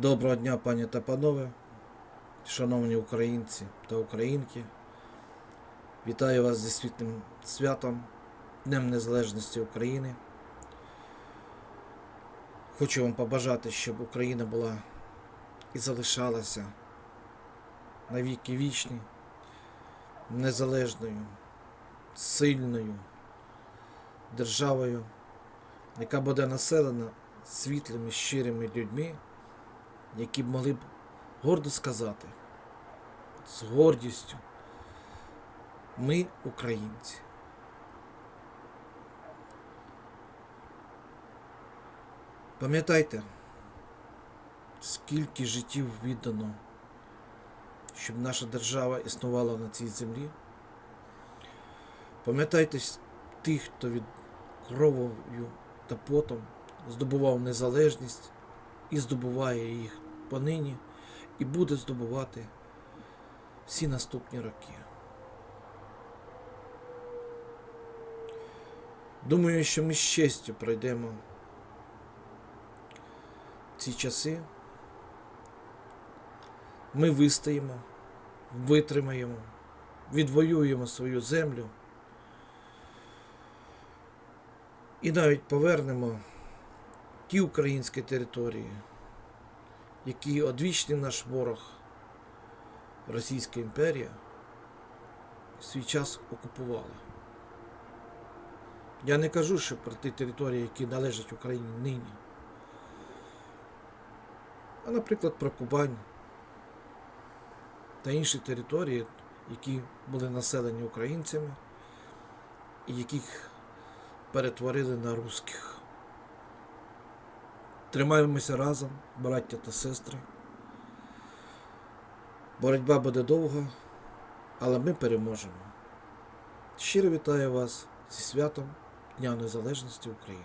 Доброго дня, пані та панове, шановні українці та українки. Вітаю вас зі світлим святом, Днем Незалежності України. Хочу вам побажати, щоб Україна була і залишалася навіки вічні, незалежною, сильною державою, яка буде населена світлими, щирими людьми які б могли б гордо сказати з гордістю. Ми українці. Пам'ятайте, скільки життів віддано, щоб наша держава існувала на цій землі. Пам'ятайте тих, хто від кров'ю та потом здобував незалежність і здобуває їх понині, і буде здобувати всі наступні роки. Думаю, що ми з честю пройдемо ці часи. Ми вистоїмо, витримаємо, відвоюємо свою землю і навіть повернемо ті українські території, які одвічний наш ворог Російська імперія в свій час окупувала. Я не кажу, що про ті території, які належать Україні нині. А, наприклад, про Кубань та інші території, які були населені українцями і яких перетворили на русських. Тримаємося разом, браття та сестри. Боротьба буде довга, але ми переможемо. Щиро вітаю вас зі святом Дня Незалежності України.